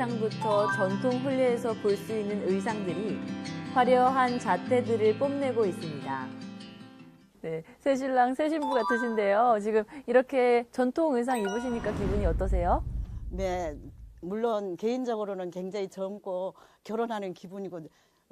의상부터 전통 혼례에서 볼 수 있는 의상들이 화려한 자태들을 뽐내고 있습니다. 네, 새 신랑, 새 신부 같으신데요. 지금 이렇게 전통 의상 입으시니까 기분이 어떠세요? 네, 물론 개인적으로는 굉장히 젊고 결혼하는 기분이고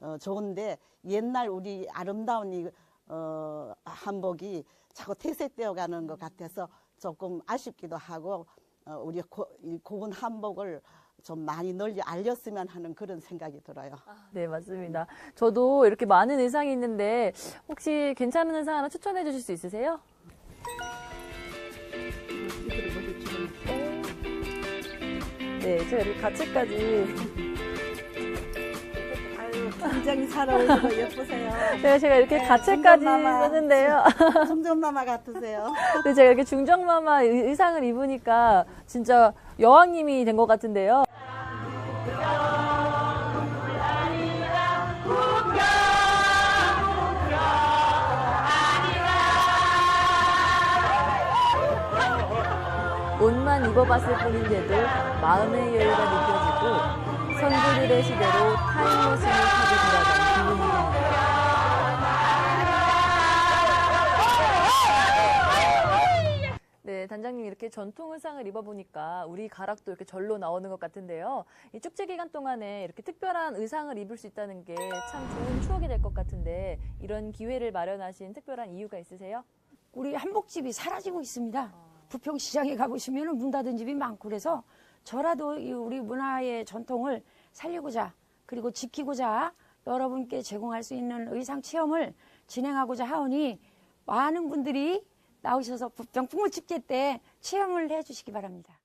어, 좋은데 옛날 우리 아름다운 이 어, 한복이 자꾸 퇴색되어 가는 것 같아서 조금 아쉽기도 하고 어, 우리 고, 이 고운 한복을 좀 많이 널리 알렸으면 하는 그런 생각이 들어요. 네, 맞습니다. 저도 이렇게 많은 의상이 있는데 혹시 괜찮은 의상 하나 추천해 주실 수 있으세요? 네, 제가 이렇게 가채까지 아유, 굉장히 잘 어울리고 예쁘세요. 네, 제가 이렇게 네, 가채까지. 썼는데요. 청정마마 같으세요. 근데 제가 이렇게 중정마마 의- 의상을 입으니까 진짜 여왕님이 된 것 같은데요. 옷만 입어봤을 뿐인데도 마음의 여유가 느껴지고 선조들의 시대로 타임머신을 타고 돌아간 기 단장님 이렇게 전통 의상을 입어보니까 우리 가락도 이렇게 절로 나오는 것 같은데요. 이 축제 기간 동안에 이렇게 특별한 의상을 입을 수 있다는 게 참 좋은 추억이 될 것 같은데 이런 기회를 마련하신 특별한 이유가 있으세요? 우리 한복집이 사라지고 있습니다. 부평시장에 가보시면 문 닫은 집이 많고 그래서 저라도 이 우리 문화의 전통을 살리고자 그리고 지키고자 여러분께 제공할 수 있는 의상 체험을 진행하고자 하오니 많은 분들이 나오셔서 부평 풍물축제 때 체험을 해주시기 바랍니다.